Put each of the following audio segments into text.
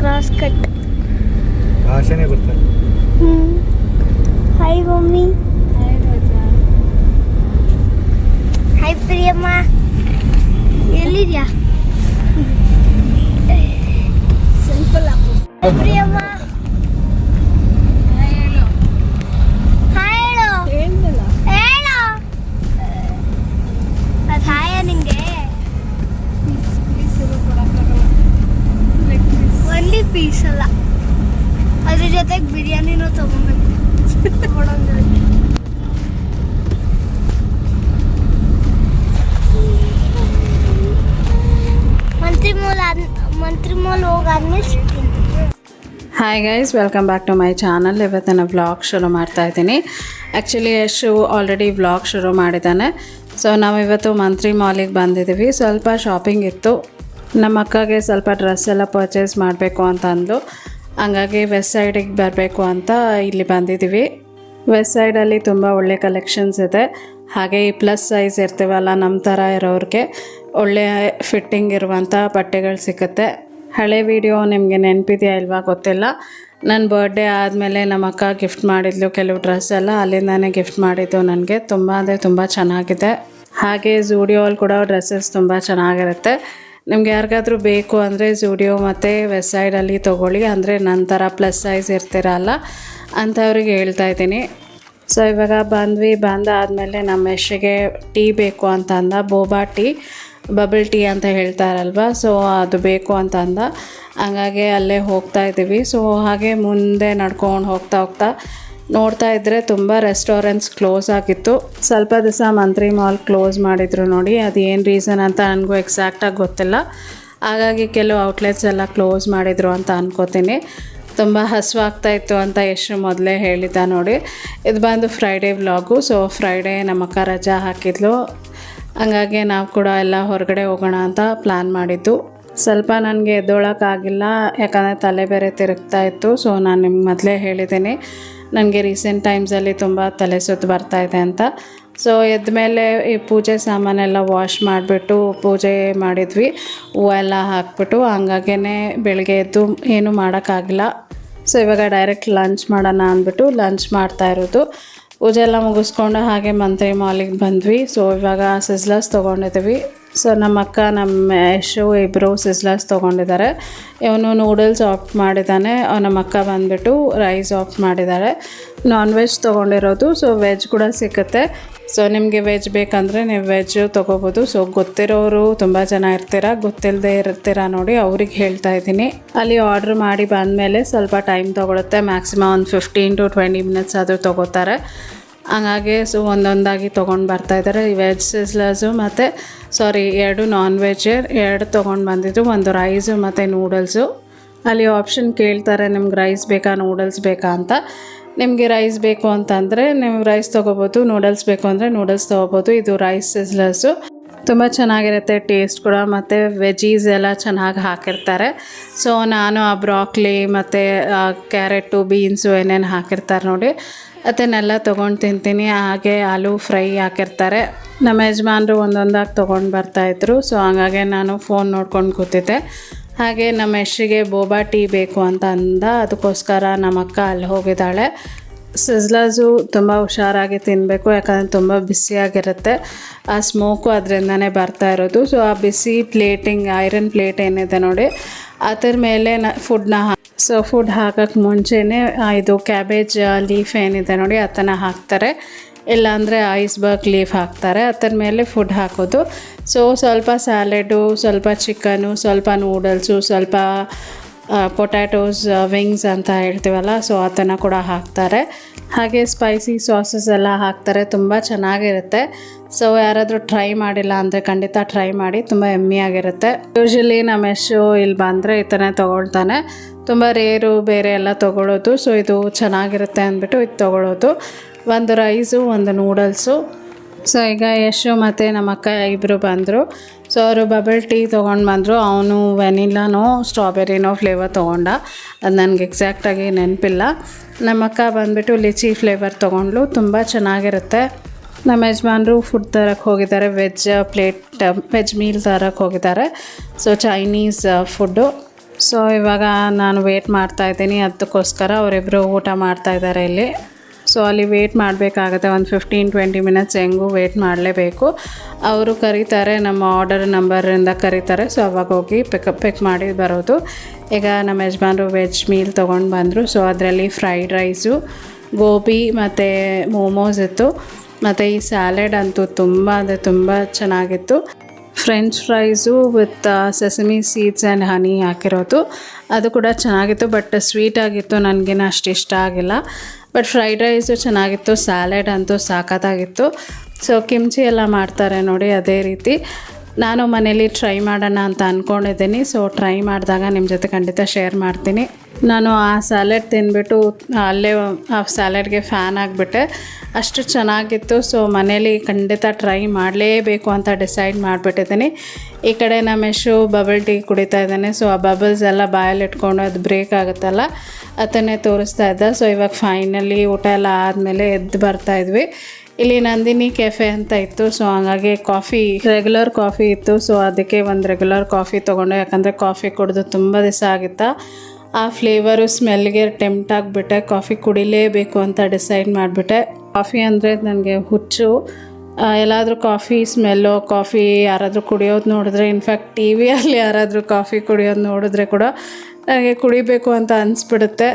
Cross cut ಭಾಷೆನೇ ಗೊತ್ತಲ್ಲ ಹ್ಞೂ ಹಾಯ್ ಮಮ್ಮಿ. ಹಾಯ್ ಪ್ರಿಯಮ್ಮ. ಎಲ್ಲಿದ್ಯಾ? Simple hi Mantri Mantri hi guys welcome back to my channel ಇವತ್ತಿನ vlog ಶುರು ಮಾಡ್ತಾ ಇದ್ದೀನಿ. ಆ್ಯಕ್ಚುಲಿ ಯಶು ಆಲ್ರೆಡಿ ವ್ಲಾಗ್ ಶುರು ಮಾಡಿದ್ದಾನೆ. ಸೊ ನಾವು ಇವತ್ತು ಮಂತ್ರಿ ಮಾಲಿಗೆ ಬಂದಿದ್ದೀವಿ. ಸ್ವಲ್ಪ ಶಾಪಿಂಗ್ ಇತ್ತು. ನಮ್ಮ ಅಕ್ಕಗೆ ಸ್ವಲ್ಪ ಡ್ರೆಸ್ ಎಲ್ಲ ಪರ್ಚೇಸ್ ಮಾಡಬೇಕು ಅಂತ ಅಂದ್ಲು ಹಂಗಾಗಿ ವೆಸ್ಟ್ ಸೈಡಿಗೆ ಬರಬೇಕು ಅಂತ ಇಲ್ಲಿ ಬಂದಿದ್ದೀವಿ. ವೆಸ್ಟ್ ಸೈಡಲ್ಲಿ ತುಂಬ ಒಳ್ಳೆ ಕಲೆಕ್ಷನ್ಸ್ ಇದೆ. ಹಾಗೆ ಈ ಪ್ಲಸ್ ಸೈಜ್ ಇರ್ತೀವಲ್ಲ ನಮ್ಮ ಥರ ಇರೋರಿಗೆ ಒಳ್ಳೆ ಫಿಟ್ಟಿಂಗ್ ಇರುವಂಥ ಬಟ್ಟೆಗಳು ಸಿಗುತ್ತೆ. ಹಳೆ ವಿಡಿಯೋ ನಿಮಗೆ ನೆನಪಿದೆಯಾ ಇಲ್ವಾ ಗೊತ್ತಿಲ್ಲ. ನನ್ನ ಬರ್ಡೇ ಆದಮೇಲೆ ನಮ್ಮ ಅಕ್ಕ ಗಿಫ್ಟ್ ಮಾಡಿದ್ಲು ಕೆಲವು ಡ್ರೆಸ್ ಎಲ್ಲ, ಅಲ್ಲಿಂದಾನೇ ಗಿಫ್ಟ್ ಮಾಡಿದ್ದು ನನಗೆ. ತುಂಬ ಅಂದರೆ ತುಂಬ ಚೆನ್ನಾಗಿದೆ. ಹಾಗೆ ಝೂಡಿಯೋಲ್ಲಿ ಕೂಡ ಡ್ರೆಸ್ಸಸ್ ತುಂಬ ಚೆನ್ನಾಗಿರುತ್ತೆ. ನಿಮ್ಗೆ ಯಾರಿಗಾದ್ರೂ ಬೇಕು ಅಂದರೆ ಸ್ಟುಡಿಯೋ ಮತ್ತು ವೆಸ್ಟ್ ಸೈಡಲ್ಲಿ ತೊಗೊಳ್ಳಿ. ಅಂದರೆ ನನ್ನ ಥರ ಪ್ಲಸ್ ಸೈಜ್ ಇರ್ತೀರಲ್ಲ ಅಂಥವ್ರಿಗೆ ಹೇಳ್ತಾ ಇದ್ದೀನಿ. ಸೊ ಇವಾಗ ಬಂದ್ವಿ ಬಂದಾದಮೇಲೆ ನಮ್ಮ ಯಶಿಗೆ ಟೀ ಬೇಕು ಅಂತ ಅಂದ ಬೋಬಾ ಟೀ ಬಬಲ್ ಟೀ ಅಂತ ಹೇಳ್ತಾರಲ್ವ ಸೊ ಅದು ಬೇಕು ಅಂತ ಅಂದ ಹಂಗಾಗಿ ಅಲ್ಲೇ ಹೋಗ್ತಾ ಇದ್ದೀವಿ. ಸೊ ಹಾಗೆ ಮುಂದೆ ನಡ್ಕೊಂಡು ಹೋಗ್ತಾ ಹೋಗ್ತಾ ನೋಡ್ತಾ ಇದ್ದರೆ ತುಂಬ ರೆಸ್ಟೋರೆಂಟ್ಸ್ ಕ್ಲೋಸ್ ಆಗಿತ್ತು. ಸ್ವಲ್ಪ ದಿವಸ ಮಂತ್ರಿ ಮಾಲ್ ಕ್ಲೋಸ್ ಮಾಡಿದ್ರು ನೋಡಿ, ಅದು ಏನು ರೀಸನ್ ಅಂತ ನನಗೂ ಎಕ್ಸಾಕ್ಟಾಗಿ ಗೊತ್ತಿಲ್ಲ. ಹಾಗಾಗಿ ಕೆಲವು ಔಟ್ಲೆಟ್ಸ್ ಎಲ್ಲ ಕ್ಲೋಸ್ ಮಾಡಿದರು ಅಂತ ಅನ್ಕೋತೀನಿ. ತುಂಬ ಹಸುವಾಗ್ತಾ ಇತ್ತು ಅಂತ ಎಷ್ಟು ಮೊದಲೇ ಹೇಳಿದ್ದ ನೋಡಿ. ಇದು ಬಂದು ಫ್ರೈಡೇ ವ್ಲಾಗು ಸೊ ಫ್ರೈಡೇ ನಮ್ಮ ಅಕ್ಕ ರಜಾ ಹಾಕಿದ್ಲು. ಹಂಗಾಗಿ ನಾವು ಕೂಡ ಎಲ್ಲ ಹೊರಗಡೆ ಹೋಗೋಣ ಅಂತ ಪ್ಲ್ಯಾನ್ ಮಾಡಿದ್ದು. ಸ್ವಲ್ಪ ನನಗೆ ಎದ್ದೋಳಕ್ಕಾಗಿಲ್ಲ ಯಾಕಂದರೆ ತಲೆ ಬೇರೆ ತಿರುಗ್ತಾ ಇತ್ತು ಸೊ ನಾನು ನಿಮ್ಗೆ ಮೊದಲೇ ಹೇಳಿದ್ದೀನಿ. ನನಗೆ ರೀಸೆಂಟ್ ಟೈಮ್ಸಲ್ಲಿ ತುಂಬ ತಲೆ ಸುತ್ತು ಬರ್ತಾ ಇದೆ ಅಂತ. ಸೊ ಎದ್ದ ಮೇಲೆ ಈ ಪೂಜೆ ಸಾಮಾನೆಲ್ಲ ವಾಶ್ ಮಾಡಿಬಿಟ್ಟು ಪೂಜೆ ಮಾಡಿದ್ವಿ. ಹೂವೆಲ್ಲ ಹಾಕ್ಬಿಟ್ಟು ಹಂಗಾಗೇ ಬೆಳಗ್ಗೆ ಎದ್ದು ಏನೂ ಮಾಡೋಕ್ಕಾಗಿಲ್ಲ. ಸೊ ಇವಾಗ ಡೈರೆಕ್ಟ್ ಲಂಚ್ ಮಾಡೋಣ ಅಂದ್ಬಿಟ್ಟು ಲಂಚ್ ಮಾಡ್ತಾ ಇರೋದು. ಪೂಜೆ ಎಲ್ಲ ಮುಗಿಸ್ಕೊಂಡು ಹಾಗೆ ಮಂತ್ರಿ ಮಾಲಿಗೆ ಬಂದ್ವಿ. ಸೊ ಇವಾಗ ಸಿಸ್ಲಸ್ ತೊಗೊಂಡಿದ್ದೀವಿ. ಸೊ ನಮ್ಮ ಅಕ್ಕ, ನಮ್ಮ ಯಶು ಇಬ್ಬರು ಸಿಸ್ಲರ್ಸ್ ತೊಗೊಂಡಿದ್ದಾರೆ. ಇವನು ನೂಡಲ್ಸ್ ಆಫ್ ಮಾಡಿದ್ದಾನೆ. ನಮ್ಮ ಅಕ್ಕ ಬಂದುಬಿಟ್ಟು ರೈಸ್ ಆಫ್ ಮಾಡಿದ್ದಾರೆ. ನಾನ್ ವೆಜ್ ತೊಗೊಂಡಿರೋದು ಸೊ ವೆಜ್ ಕೂಡ ಸಿಗುತ್ತೆ. ಸೊ ನಿಮಗೆ ವೆಜ್ ಬೇಕಂದರೆ ನೀವು ವೆಜ್ ತೊಗೋಬೋದು. ಸೊ ಗೊತ್ತಿರೋರು ತುಂಬ ಜನ ಇರ್ತೀರಾ? ಗೊತ್ತಿಲ್ಲದೆ ಇರ್ತೀರಾ ನೋಡಿ ಅವ್ರಿಗೆ ಹೇಳ್ತಾ ಇದ್ದೀನಿ. ಅಲ್ಲಿ ಆರ್ಡ್ರ್ ಮಾಡಿ ಬಂದಮೇಲೆ ಸ್ವಲ್ಪ ಟೈಮ್ ತೊಗೊಳುತ್ತೆ. ಮ್ಯಾಕ್ಸಿಮಮ್ ಒಂದು ಫಿಫ್ಟೀನ್ ಟು ಟ್ವೆಂಟಿ ಮಿನಿಟ್ಸ್ ಆದರೂ ತೊಗೋತಾರೆ. ಹಂಗಾಗಿ ಸೊ ಒಂದೊಂದಾಗಿ ತೊಗೊಂಡು ಬರ್ತಾಯಿದ್ದಾರೆ ವೆಜ್ ಸಿಸ್ಲರ್ಸು ಮತ್ತು ಸಾರಿ ಎರಡು ನಾನ್ ವೆಜ್ ಎರಡು ತೊಗೊಂಡು ಬಂದಿದ್ದು ಒಂದು ರೈಸು ಮತ್ತು ನೂಡಲ್ಸು ಅಲ್ಲಿ ಆಪ್ಷನ್ ಕೇಳ್ತಾರೆ, ನಿಮ್ಗೆ ರೈಸ್ ಬೇಕಾ ನೂಡಲ್ಸ್ ಬೇಕಾ ಅಂತ. ನಿಮಗೆ ರೈಸ್ ಬೇಕು ಅಂತಂದರೆ ನಿಮ್ಗೆ ರೈಸ್ ತೊಗೋಬೋದು ನೂಡಲ್ಸ್ ಬೇಕು ಅಂದರೆ ನೂಡಲ್ಸ್ ತೊಗೋಬೋದು. ಇದು ರೈಸ್ ಸಿಸ್ಲರ್ಸು ತುಂಬ ಚೆನ್ನಾಗಿರುತ್ತೆ ಟೇಸ್ಟ್ ಕೂಡ, ಮತ್ತು ವೆಜೀಸ್ ಎಲ್ಲ ಚೆನ್ನಾಗಿ ಹಾಕಿರ್ತಾರೆ. ಸೊ ನಾನು ಆ ಬ್ರಾಕ್ಲಿ ಮತ್ತು ಕ್ಯಾರೆಟು ಬೀನ್ಸು ಏನೇನು ಹಾಕಿರ್ತಾರೆ ನೋಡಿ. ಅದನ್ನೆಲ್ಲ ತೊಗೊಂಡು ತಿಂತೀನಿ. ಹಾಗೆ ಆಲೂ ಫ್ರೈ ಹಾಕಿರ್ತಾರೆ. ನಮ್ಮ ಯಜಮಾನರು ಒಂದೊಂದಾಗಿ ತೊಗೊಂಡು ಬರ್ತಾಯಿದ್ರು ಸೊ ಹಾಗಾಗಿ ನಾನು ಫೋನ್ ನೋಡ್ಕೊಂಡು ಕೂತಿದ್ದೆ. ಹಾಗೆ ನಮ್ಮ ಹೆಸರಿಗೆ ಬೋಬಾ ಟೀ ಬೇಕು ಅಂತ ಅಂದ. ಅದಕ್ಕೋಸ್ಕರ ನಮ್ಮ ಅಕ್ಕ ಅಲ್ಲಿ ಹೋಗಿದ್ದಾಳೆ. ಸಿಜ್ಲಾಸು ತುಂಬ ಹುಷಾರಾಗಿ ತಿನ್ನಬೇಕು ಯಾಕಂದರೆ ತುಂಬ ಬಿಸಿಯಾಗಿರುತ್ತೆ ಆ ಸ್ಮೋಕು ಅದರಿಂದನೇ ಬರ್ತಾ ಇರೋದು. ಸೊ ಆ ಬಿಸಿ ಪ್ಲೇಟಿಂಗ್ ಐರನ್ ಪ್ಲೇಟ್ ಏನಿದೆ ನೋಡಿ, ಅದ್ರ ಮೇಲೆ ನ ಫುಡ್ನ ಸೊ ಫುಡ್ ಹಾಕೋಕ್ಕೆ ಮುಂಚೆನೇ ಇದು ಕ್ಯಾಬೇಜ್ ಲೀಫ್ ಏನಿದೆ ನೋಡಿ ಅದನ್ನ ಹಾಕ್ತಾರೆ. ಇಲ್ಲಾಂದರೆ ಐಸ್ಬರ್ಗ್ ಲೀಫ್ ಹಾಕ್ತಾರೆ. ಅದರ ಮೇಲೆ ಫುಡ್ ಹಾಕೋದು. ಸೊ ಸ್ವಲ್ಪ ಸ್ಯಾಲೆಡು ಸ್ವಲ್ಪ ಚಿಕನು ಸ್ವಲ್ಪ ನೂಡಲ್ಸು ಸ್ವಲ್ಪ ಪೊಟ್ಯಾಟೋಸ್ ವಿಂಗ್ಸ್ ಅಂತ ಹೇಳ್ತೀವಲ್ಲ ಸೊ ಅದನ್ನು ಕೂಡ ಹಾಕ್ತಾರೆ. ಹಾಗೆ ಸ್ಪೈಸಿ ಸಾಸಸ್ ಎಲ್ಲ ಹಾಕ್ತಾರೆ. ತುಂಬ ಚೆನ್ನಾಗಿರುತ್ತೆ. ಸೊ ಯಾರಾದರೂ ಟ್ರೈ ಮಾಡಿಲ್ಲ ಅಂದರೆ ಖಂಡಿತ ಟ್ರೈ ಮಾಡಿ. ತುಂಬ ಎಮ್ಮಿಯಾಗಿರುತ್ತೆ ಯೂಶ್ವಲಿ ನಮ್ಮ ಯಶು ಇಲ್ಲಿ ಬಂದರೆ ಈ ಥರ ತೊಗೊಳ್ತಾನೆ. ತುಂಬ ರೇರು ಬೇರೆ ಎಲ್ಲ ತೊಗೊಳ್ಳೋದು ಸೊ ಇದು ಚೆನ್ನಾಗಿರುತ್ತೆ ಅಂದ್ಬಿಟ್ಟು ಇದು ತೊಗೊಳ್ಳೋದು ಒಂದು ರೈಸು ಒಂದು ನೂಡಲ್ಸು ಸೊ ಈಗ ಯಶು ಮತ್ತು ನಮ್ಮ ಅಕ್ಕ ಇಬ್ಬರು ಬಂದರು. ಸೊ ಅವರು ಬಬಲ್ ಟೀ ತೊಗೊಂಡು ಬಂದರು. ಅವನು ವೆನಿಲಾನೋ ಸ್ಟ್ರಾಬೆರಿನೋ ಫ್ಲೇವರ್ ತೊಗೊಂಡ. ಅದು ನನಗೆ ಎಕ್ಸಾಕ್ಟಾಗಿ ನೆನಪಿಲ್ಲ. ನಮ್ಮ ಅಕ್ಕ ಬಂದುಬಿಟ್ಟು ಲಿಚಿ ಫ್ಲೇವರ್ ತೊಗೊಂಡ್ಲು ತುಂಬ ಚೆನ್ನಾಗಿರುತ್ತೆ. ನಮ್ಮ ಯಜಮಾನರು ಫುಡ್ ತರಕ್ಕೆ ಹೋಗಿದ್ದಾರೆ. ವೆಜ್ ಪ್ಲೇಟ್ ವೆಜ್ ಮೀಲ್ ತರಕ್ಕೆ ಹೋಗಿದ್ದಾರೆ. ಸೊ ಚೈನೀಸ್ ಫುಡ್ಡು ಸೊ ಇವಾಗ ನಾನು ವೇಟ್ ಮಾಡ್ತಾ ಇದ್ದೀನಿ. ಅದಕ್ಕೋಸ್ಕರ ಅವರಿಬ್ಬರು ಊಟ ಮಾಡ್ತಾ ಇದ್ದಾರೆ ಇಲ್ಲಿ. ಸೊ ಅಲ್ಲಿ ವೇಟ್ ಮಾಡಬೇಕಾಗತ್ತೆ. ಒಂದು ಫಿಫ್ಟೀನ್ ಟ್ವೆಂಟಿ ಮಿನಿಟ್ಸ್ ಹೆಂಗೂ ವೇಟ್ ಮಾಡಲೇಬೇಕು. ಅವರು ಕರೀತಾರೆ, ನಮ್ಮ ಆರ್ಡರ್ ನಂಬರಿಂದ ಕರೀತಾರೆ. ಸೊ ಅವಾಗ ಹೋಗಿ ಪಿಕಪ್ ಪಿಕ್ ಮಾಡಿ ಬರೋದು. ಈಗ ನಮ್ಮ ಯಜಮಾನರು ವೆಜ್ ಮೀಲ್ ತೊಗೊಂಡು ಬಂದರು. ಸೊ ಅದರಲ್ಲಿ ಫ್ರೈಡ್ ರೈಸು ಗೋಬಿ ಮತ್ತು ಮೋಮೋಸ್ ಇತ್ತು. ಮತ್ತು ಈ ಸ್ಯಾಲೆಡ್ ಅಂತೂ ತುಂಬ ಅಂದರೆ ತುಂಬ ಚೆನ್ನಾಗಿತ್ತು. French fries with sesame seeds and honey ಹಾಕಿರೋದು. ಅದು ಕೂಡ ಚೆನ್ನಾಗಿತ್ತು, ಬಟ್ ಸ್ವೀಟ್ ಆಗಿತ್ತು, ನನಗೇನು ಅಷ್ಟು ಇಷ್ಟ ಆಗಿಲ್ಲ. ಬಟ್ ಫ್ರೈಡ್ ರೈಸು ಚೆನ್ನಾಗಿತ್ತು, ಸ್ಯಾಲೆಡ್ ಅಂತೂ ಸಾಕತ್ತಾಗಿತ್ತು ಸೊ, ಕಿಮ್ಚಿ ಎಲ್ಲ ಮಾಡ್ತಾರೆ ನೋಡಿ, ಅದೇ ರೀತಿ. ನಾನು ಮನೇಲಿ ಟ್ರೈ ಮಾಡೋಣ ಅಂತ ಅಂದ್ಕೊಂಡಿದ್ದೀನಿ ಸೊ ಟ್ರೈ ಮಾಡಿದಾಗ ನಿಮ್ಮ ಜೊತೆ ಖಂಡಿತ ಶೇರ್ ಮಾಡ್ತೀನಿ. ನಾನು ಆ ಸ್ಯಾಲೆಡ್ ತಿಂದ್ಬಿಟ್ಟು ಅಲ್ಲೇ ಆ ಸ್ಯಾಲೆಡ್ಗೆ ಫ್ಯಾನ್ ಆಗಿಬಿಟ್ಟೆ. ಅಷ್ಟು ಚೆನ್ನಾಗಿತ್ತು. ಸೊ ಮನೇಲಿ ಖಂಡಿತ ಟ್ರೈ ಮಾಡಲೇಬೇಕು ಅಂತ ಡಿಸೈಡ್ ಮಾಡಿಬಿಟ್ಟಿದ್ದೀನಿ. ಈ ಕಡೆ ನಮ್ಮ ಯಶು ಬಬಲ್ ಟೀ ಕುಡಿತಾ ಇದ್ದಾನೆ. ಸೊ ಆ ಬಬಲ್ಸ್ ಎಲ್ಲ ಬಾಯಲ್ಲಿ ಇಟ್ಕೊಂಡು ಅದು ಬ್ರೇಕ್ ಆಗುತ್ತಲ್ಲ, ಅದನ್ನೇ ತೋರಿಸ್ತಾ ಇದ್ದ. ಸೊ ಇವಾಗ ಫೈನಲಿ ಊಟ ಎಲ್ಲ ಆದಮೇಲೆ ಎದ್ದು ಬರ್ತಾ ಇದ್ವಿ. ಇಲ್ಲಿ ನಂದಿನಿ ಕೆಫೆ ಅಂತ ಇತ್ತು. ಸೊ ಹಂಗಾಗಿ ಕಾಫಿ ರೆಗ್ಯುಲರ್ ಕಾಫಿ ಇತ್ತು. ಸೊ ಅದಕ್ಕೆ ಒಂದು ರೆಗ್ಯುಲರ್ ಕಾಫಿ ತೊಗೊಂಡೆ. ಯಾಕಂದರೆ ಕಾಫಿ ಕುಡಿದು ತುಂಬ ದಿವಸ ಆಗಿತ್ತಾ. ಆ ಫ್ಲೇವರು ಸ್ಮೆಲ್ಗೆ ಟೆಂಪ್ಟ್ ಆಗಿಬಿಟ್ಟೆ. ಕಾಫಿ ಕುಡಿಲೇಬೇಕು ಅಂತ ಡಿಸೈಡ್ ಮಾಡಿಬಿಟ್ಟೆ. ಕಾಫಿ ಅಂದರೆ ನನಗೆ ಹುಚ್ಚು. ಎಲ್ಲಾದರೂ ಕಾಫಿ ಸ್ಮೆಲ್ಲು ಕಾಫಿ ಯಾರಾದರೂ ಕುಡಿಯೋದು ನೋಡಿದ್ರೆ ಇನ್ಫ್ಯಾಕ್ಟ್ ಟಿ ವಿಯಲ್ಲಿ ಯಾರಾದರೂ ಕಾಫಿ ಕುಡಿಯೋದು ನೋಡಿದ್ರೆ ಕೂಡ ನನಗೆ ಕುಡಿಬೇಕು ಅಂತ ಅನಿಸ್ಬಿಡುತ್ತೆ.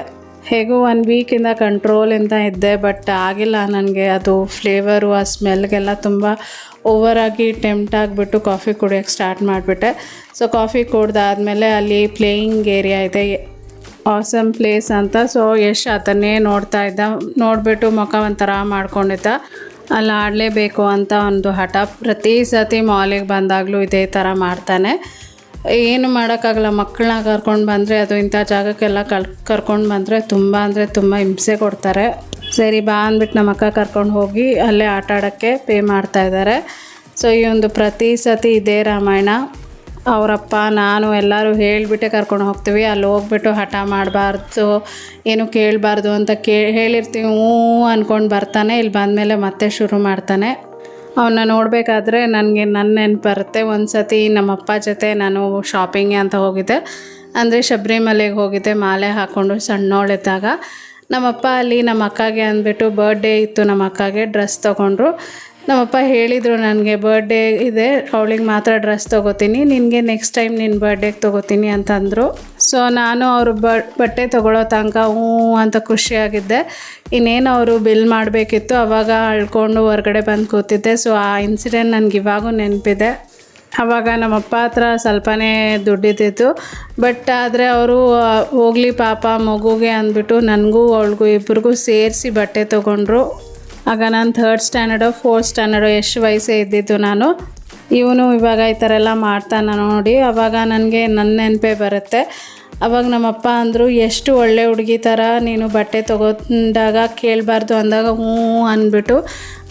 ಹೇಗೂ ಒನ್ ವೀಕಿಂದ ಕಂಟ್ರೋಲಿಂದ ಇದ್ದೆ ಬಟ್ ಆಗಿಲ್ಲ ನನಗೆ. ಅದು ಫ್ಲೇವರು ಆ ಸ್ಮೆಲ್ಗೆಲ್ಲ ತುಂಬ ಓವರಾಗಿ ಟೆಂಪ್ಟ್ ಆಗಿಬಿಟ್ಟು ಕಾಫಿ ಕುಡಿಯೋಕ್ಕೆ ಸ್ಟಾರ್ಟ್ ಮಾಡಿಬಿಟ್ಟೆ. ಸೊ ಕಾಫಿ ಕುಡ್ದಾದಮೇಲೆ ಅಲ್ಲಿ ಪ್ಲೇಯಿಂಗ್ ಏರಿಯಾ ಇದೆ. ಆಸಮ್ ಪ್ಲೇಸ್ ಅಂತ. ಸೊ ಯಶ್ ಅದನ್ನೇ ನೋಡ್ತಾ ಇದ್ದ. ನೋಡಿಬಿಟ್ಟು ಮುಖ ಒಂಥರ ಮಾಡ್ಕೊಂಡಿದ್ದ. ಅಲ್ಲಿ ಆಡಲೇಬೇಕು ಅಂತ ಒಂದು ಹಠ. ಪ್ರತಿ ಸತಿ ಮಾಲಿಗೆ ಬಂದಾಗಲೂ ಇದೇ ಥರ ಮಾಡ್ತಾನೆ. ಏನು ಮಾಡೋಕ್ಕಾಗಲ್ಲ. ಮಕ್ಕಳನ್ನ ಕರ್ಕೊಂಡು ಬಂದರೆ ಅದು ಇಂಥ ಜಾಗಕ್ಕೆಲ್ಲ ಕಲ್, ಕರ್ಕೊಂಡು ಬಂದರೆ ತುಂಬ ಅಂದರೆ ತುಂಬ ಹಿಂಸೆ ಕೊಡ್ತಾರೆ. ಸರಿ, ಬಾ ಅಂದ್ಬಿಟ್ಟು ನಮ್ಮ ಅಕ್ಕ ಕರ್ಕೊಂಡು ಹೋಗಿ ಅಲ್ಲೇ ಆಟ ಆಡೋಕ್ಕೆ ಪೇ ಮಾಡ್ತಾ ಇದ್ದಾರೆ. ಸೊ ಈ ಒಂದು ಪ್ರತಿ ಸತಿ ಇದೇ ರಾಮಾಯಣ. ಅವರಪ್ಪ, ನಾನು ಎಲ್ಲರೂ ಹೇಳಿಬಿಟ್ಟೆ ಕರ್ಕೊಂಡು ಹೋಗ್ತೀವಿ. ಅಲ್ಲಿ ಹೋಗ್ಬಿಟ್ಟು ಹಠ ಮಾಡಬಾರ್ದು. ಏನು ಕೇಳಬಾರ್ದು ಅಂತ ಕೇ, ಹೇಳಿರ್ತೀವಿ. ಹ್ಞೂ ಅಂದ್ಕೊಂಡು ಬರ್ತಾನೆ. ಇಲ್ಲಿ ಬಂದಮೇಲೆ ಮತ್ತೆ ಶುರು ಮಾಡ್ತಾನೆ. ಅವನ್ನ ನೋಡಬೇಕಾದ್ರೆ ನನಗೆ ನನ್ನ ನೆನಪು ಬರುತ್ತೆ ಒಂದು ಸತಿ ನಮ್ಮಪ್ಪ ಜೊತೆ ನಾನು ಶಾಪಿಂಗ್ಗೆ ಅಂತ ಹೋಗಿದ್ದೆ. ಅಂದರೆ ಶಬರಿಮಲೆಗೆ ಹೋಗಿದ್ದೆ, ಮಾಲೆ ಹಾಕ್ಕೊಂಡು ಸಣ್ಣವಳಿದ್ದಾಗ. ನಮ್ಮಪ್ಪ ಅಲ್ಲಿ ನಮ್ಮ ಅಕ್ಕಗೆ ಅಂದ್ಬಿಟ್ಟು ಬರ್ಡೇ ಇತ್ತು ನಮ್ಮ ಅಕ್ಕಗೆ ಡ್ರೆಸ್ ತೊಗೊಂಡ್ರು. ನಮ್ಮಪ್ಪ ಹೇಳಿದರು ನನಗೆ ಬರ್ಡೇ ಇದೆ, ಅವಳಿಗೆ ಮಾತ್ರ ಡ್ರೆಸ್ ತೊಗೋತೀನಿ, ನಿನಗೆ ನೆಕ್ಸ್ಟ್ ಟೈಮ್ ನಿನ್ನ ಬರ್ಡೇಗೆ ತೊಗೋತೀನಿ ಅಂತಂದರು ಸೊ ನಾನು ಅವರು ಬಟ್ಟೆ ತೊಗೊಳೋ ತನಕ ಹ್ಞೂ ಅಂತ ಖುಷಿಯಾಗಿದ್ದೆ. ಇನ್ನೇನು ಅವರು ಬಿಲ್ ಮಾಡಬೇಕಿತ್ತು ಆವಾಗ ಅಳ್ಕೊಂಡು ಹೊರಗಡೆ ಬಂದು ಕೂತಿದ್ದೆ. ಸೊ ಆ ಇನ್ಸಿಡೆಂಟ್ ನನಗೆ ಇವಾಗೂ ನೆನಪಿದೆ. ಆವಾಗ ನಮ್ಮಪ್ಪ ಹತ್ರ ಸ್ವಲ್ಪನೇ ದುಡ್ಡಿದ್ದಿತ್ತು ಬಟ್ ಆದರೆ ಅವರು ಹೋಗಲಿ ಪಾಪ ಮಗುಗೆ ಅಂದ್ಬಿಟ್ಟು ನನಗೂ ಅವಳಿಗೂ ಇಬ್ರಿಗೂ ಸೇರಿಸಿ ಬಟ್ಟೆ ತೊಗೊಂಡ್ರು. ಆಗ ನಾನು ಥರ್ಡ್ ಸ್ಟ್ಯಾಂಡರ್ಡು ಫೋರ್ತ್ ಸ್ಟ್ಯಾಂಡರ್ಡು ಎಷ್ಟು ವಯಸ್ಸೇ ಇದ್ದಿದ್ದು ನಾನು, ಇವನು ಇವಾಗ ಈ ಥರ ಎಲ್ಲ ಮಾಡ್ತಾನೆ ನೋಡಿ, ಅವಾಗ ನನಗೆ ನನ್ನ ನೆನಪೇ ಬರುತ್ತೆ. ಅವಾಗ ನಮ್ಮಪ್ಪ ಅಂದರು, ಎಷ್ಟು ಒಳ್ಳೆ ಹುಡುಗಿ ಥರ ನೀನು ಬಟ್ಟೆ ತೊಗೊಂಡಾಗ ಕೇಳಬಾರ್ದು ಅಂದಾಗ ಹ್ಞೂ ಅಂದ್ಬಿಟ್ಟು,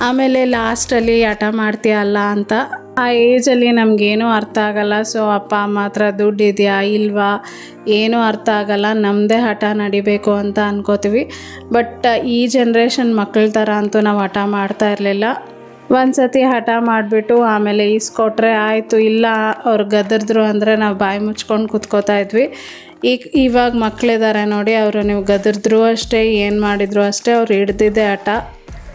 ಆಮೇಲೆ ಲಾಸ್ಟಲ್ಲಿ ಹಠ ಮಾಡ್ತೀಯಲ್ಲ ಅಂತ ಆ ಏಜಲ್ಲಿ ನಮಗೇನೂ ಅರ್ಥ ಆಗಲ್ಲ. ಸೊ, ಅಪ್ಪ, ಅಮ್ಮ ಹತ್ರ ದುಡ್ಡು ಇದೆಯಾ, ಇಲ್ವಾ? ಏನೂ ಅರ್ಥ ಆಗಲ್ಲ. ನಮ್ಮದೇ ಹಠ ನಡಿಬೇಕು ಅಂತ ಅನ್ಕೋತೀವಿ. ಬಟ್, ಈ ಜನ್ರೇಷನ್ ಮಕ್ಕಳ ಥರ ಅಂತೂ ನಾವು ಹಠ ಮಾಡ್ತಾ ಇರಲಿಲ್ಲ. ಒಂದು ಸತಿ ಹಠ ಮಾಡಿಬಿಟ್ಟು ಆಮೇಲೆ ಈಸ್ಕೊಟ್ರೆ ಆಯಿತು. ಇಲ್ಲ, ಅವ್ರು ಗದರಿದ್ರು ಅಂದರೆ ನಾವು ಬಾಯಿ ಮುಚ್ಕೊಂಡು ಕೂತ್ಕೋತಾ ಇದ್ವಿ. ಈಗ, ಇವಾಗ ಮಕ್ಕಳಿದ್ದಾರೆ ನೋಡಿ, ಅವರು ನೀವು ಗದರಿದ್ರು ಅಷ್ಟೇ, ಏನು ಮಾಡಿದ್ರು ಅಷ್ಟೇ, ಅವ್ರು ಹಿಡ್ದಿದ್ದೆ ಹಠ.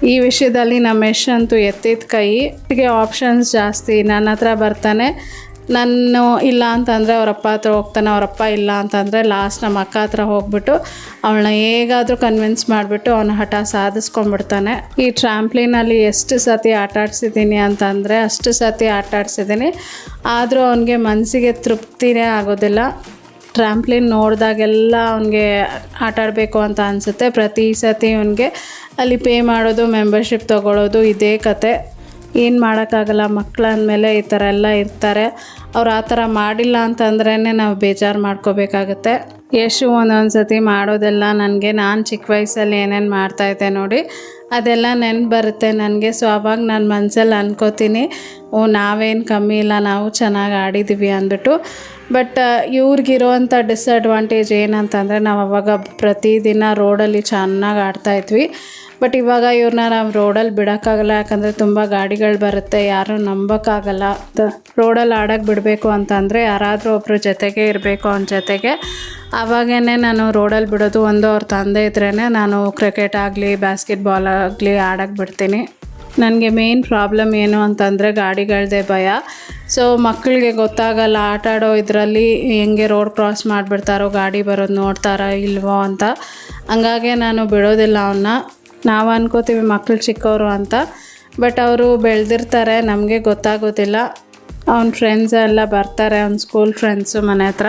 ಈ ವಿಷಯದಲ್ಲಿ ನಮ್ಮ ಯಶ್ ಅಂತೂ ಎತ್ತಿದ ಕೈ. ಆಪ್ಷನ್ಸ್ ಜಾಸ್ತಿ. ನನ್ನ ಹತ್ರ ಬರ್ತಾನೆ. ನಾನು ಇಲ್ಲ ಅಂತಂದರೆ ಅವರಪ್ಪ ಹತ್ರ ಹೋಗ್ತಾನೆ. ಅವರಪ್ಪ ಇಲ್ಲ ಅಂತಂದರೆ ಲಾಸ್ಟ್ ನಮ್ಮ ಅಕ್ಕ ಹತ್ರ ಹೋಗ್ಬಿಟ್ಟು ಅವಳನ್ನ ಹೇಗಾದರೂ ಕನ್ವಿನ್ಸ್ ಮಾಡಿಬಿಟ್ಟು ಅವನ ಹಠ ಸಾಧಿಸ್ಕೊಂಡ್ಬಿಡ್ತಾನೆ. ಈ ಟ್ರಾಂಪ್ಲಿನಲ್ಲಿ ಎಷ್ಟು ಸತಿ ಆಟ ಆಡ್ಸಿದ್ದೀನಿ ಅಂತಂದರೆ ಅಷ್ಟು ಸತಿ ಆಟ ಆಡ್ಸಿದ್ದೀನಿ. ಆದರೂ ಅವನಿಗೆ ಮನಸ್ಸಿಗೆ ತೃಪ್ತಿನೇ ಆಗೋದಿಲ್ಲ. ಟ್ರಾಂಪ್ಲಿನ್ ನೋಡಿದಾಗೆಲ್ಲ ಅವನಿಗೆ ಆಟಾಡಬೇಕು ಅಂತ ಅನಿಸುತ್ತೆ. ಪ್ರತಿ ಸತಿ ಅವನಿಗೆ ಅಲ್ಲಿ ಪೇ ಮಾಡೋದು ಮೆಂಬರ್ಶಿಪ್ ತೊಗೊಳ್ಳೋದು ಇದೇ ಕತೆ. ಏನು ಮಾಡೋಕ್ಕಾಗಲ್ಲ ಮಕ್ಕಳಂದಮೇಲೆ ಈ ಥರ ಎಲ್ಲ ಇರ್ತಾರೆ. ಅವ್ರು ಆ ಥರ ಮಾಡಿಲ್ಲ ಅಂತಂದ್ರೇ ನಾವು ಬೇಜಾರು ಮಾಡ್ಕೋಬೇಕಾಗತ್ತೆ. ಯಶು ಒಂದೊಂದು ಸತಿ ಮಾಡೋದೆಲ್ಲ ನನಗೆ, ನಾನು ಚಿಕ್ಕ ವಯಸ್ಸಲ್ಲಿ ಏನೇನು ಮಾಡ್ತಾಯಿದ್ದೆ ನೋಡಿ, ಅದೆಲ್ಲ ನೆನ್ಪು ಬರುತ್ತೆ ನನಗೆ ಸೊ ಅವಾಗ ನಾನು ಮನಸ್ಸಲ್ಲಿ ಅನ್ಕೋತೀನಿ, ಓ ನಾವೇನು ಕಮ್ಮಿ ಇಲ್ಲ, ನಾವು ಚೆನ್ನಾಗಿ ಆಡಿದ್ದೀವಿ ಅಂದ್ಬಿಟ್ಟು ಬಟ್ ಇವ್ರಿಗಿರೋವಂಥ ಡಿಸ್ಅಡ್ವಾಂಟೇಜ್ ಏನಂತಂದರೆ ನಾವು ಅವಾಗ ಪ್ರತಿದಿನ ರೋಡಲ್ಲಿ ಚೆನ್ನಾಗಿ ಆಡ್ತಾಯಿದ್ವಿ ಬಟ್ ಇವಾಗ ಇವ್ರನ್ನ ನಾವು ರೋಡಲ್ಲಿ ಬಿಡೋಕ್ಕಾಗಲ್ಲ. ಯಾಕಂದರೆ ತುಂಬ ಗಾಡಿಗಳು ಬರುತ್ತೆ. ಯಾರೂ ನಂಬೋಕ್ಕಾಗಲ್ಲ. ರೋಡಲ್ಲಿ ಆಡೋಕ್ಕೆ ಬಿಡಬೇಕು ಅಂತಂದರೆ ಯಾರಾದರೂ ಒಬ್ಬರು ಜೊತೆಗೆ ಇರಬೇಕು ಅವ್ನ ಜೊತೆಗೆ. ಆವಾಗೇ ನಾನು ರೋಡಲ್ಲಿ ಬಿಡೋದು ಒಂದು ಅವ್ರ ತಂದೆ ಇದ್ರೇ ನಾನು ಕ್ರಿಕೆಟ್ ಆಗಲಿ ಬ್ಯಾಸ್ಕೆಟ್ಬಾಲ್ ಆಗಲಿ ಆಡೋಕ್ಕೆ ಬಿಡ್ತೀನಿ. ನನಗೆ ಮೇನ್ ಪ್ರಾಬ್ಲಮ್ ಏನು ಅಂತಂದರೆ ಗಾಡಿಗಳದೇ ಭಯ. ಸೊ ಮಕ್ಕಳಿಗೆ ಗೊತ್ತಾಗಲ್ಲ ಆಟ ಆಡೋ ಇದರಲ್ಲಿ ಹೆಂಗೆ ರೋಡ್ ಕ್ರಾಸ್ ಮಾಡಿಬಿಡ್ತಾರೋ, ಗಾಡಿ ಬರೋದು ನೋಡ್ತಾರಾ ಇಲ್ವೋ ಅಂತ. ಹಂಗಾಗೆ ನಾನು ಬಿಡೋದಿಲ್ಲ ಅವನ್ನ ನಾವು ಅನ್ಕೋತೀವಿ ಮಕ್ಕಳು ಚಿಕ್ಕವರು ಅಂತ. ಬಟ್ ಅವರು ಬೆಳೆದಿರ್ತಾರೆ, ನಮಗೆ ಗೊತ್ತಾಗೋದಿಲ್ಲ. ಅವ್ನ ಫ್ರೆಂಡ್ಸ್ ಎಲ್ಲ ಬರ್ತಾರೆ, ಅವ್ನ ಸ್ಕೂಲ್ ಫ್ರೆಂಡ್ಸು ಮನೆ ಹತ್ರ.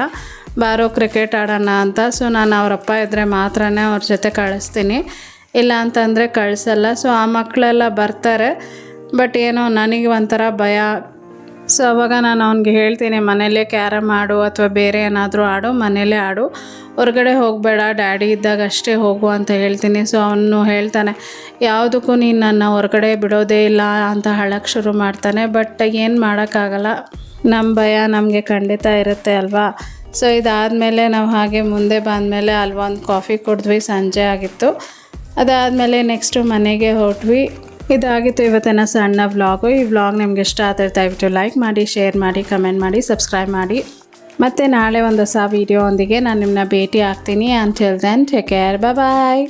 ಬಾರೋ ಕ್ರಿಕೆಟ್ ಆಡೋಣ ಅಂತ. ಸೊ ನಾನು ಅವರಪ್ಪ ಇದ್ದರೆ ಮಾತ್ರನೇ ಅವ್ರ ಜೊತೆ ಕಳಿಸ್ತೀನಿ. ಇಲ್ಲ ಅಂತಂದರೆ ಕಳಿಸಲ್ಲ. ಸೊ ಆ ಮಕ್ಕಳೆಲ್ಲ ಬರ್ತಾರೆ. ಬಟ್ ಏನೋ ನನಗೆ ಒಂಥರ ಭಯ. ಸೊ ಅವಾಗ ನಾನು ಅವ್ನಿಗೆ ಹೇಳ್ತೀನಿ ಮನೇಲೇ ಕ್ಯಾರಮ್ ಆಡು ಅಥವಾ ಬೇರೆ ಏನಾದರೂ ಆಡು ಮನೇಲೇ ಆಡು. ಹೊರಗಡೆ ಹೋಗಬೇಡ, ಡ್ಯಾಡಿ ಇದ್ದಾಗ ಅಷ್ಟೇ ಹೋಗು ಅಂತ ಹೇಳ್ತೀನಿ. ಸೊ ಅವನು ಹೇಳ್ತಾನೆ, ಯಾವುದಕ್ಕೂ ನೀನು ನನ್ನ ಹೊರಗಡೆ ಬಿಡೋದೇ ಇಲ್ಲ ಅಂತ ಹಳಕ್ಕೆ ಶುರು ಮಾಡ್ತಾನೆ. ಬಟ್ ಏನು ಮಾಡೋಕ್ಕಾಗಲ್ಲ. ನಮ್ಮ ಭಯ ನಮಗೆ ಖಂಡಿತ ಇರುತ್ತೆ ಅಲ್ವಾ? ಸೊ ಇದಾದಮೇಲೆ ನಾವು ಹಾಗೆ ಮುಂದೆ ಬಂದಮೇಲೆ ಅಲ್ವೊಂದು ಕಾಫಿ ಕುಡಿದ್ವಿ, ಸಂಜೆ ಆಗಿತ್ತು. ಅದಾದಮೇಲೆ ನೆಕ್ಸ್ಟು ಮನೆಗೆ ಹೊರಟ್ವಿ ಇದಾಗಿತ್ತು ಇವತ್ತಿನ ಸಣ್ಣ ವ್ಲಾಗು ಈ ವ್ಲಾಗ್ ನಿಮ್ಗೆ ಇಷ್ಟ ಆದರೆ ದಯವಿಟ್ಟು ಲೈಕ್ ಮಾಡಿ ಶೇರ್ ಮಾಡಿ ಕಮೆಂಟ್ ಮಾಡಿ ಸಬ್ಸ್ಕ್ರೈಬ್ ಮಾಡಿ. ಮತ್ತು ನಾಳೆ ಒಂದು ಹೊಸ ವೀಡಿಯೋ ಒಂದಿಗೆ ನಾನು ನಿಮ್ಮನ್ನ ಭೇಟಿ ಆಗ್ತೀನಿ. ಅಂತ ದೆನ್ ಟೇಕ್ ಕೇರ್ ಬಾಯ್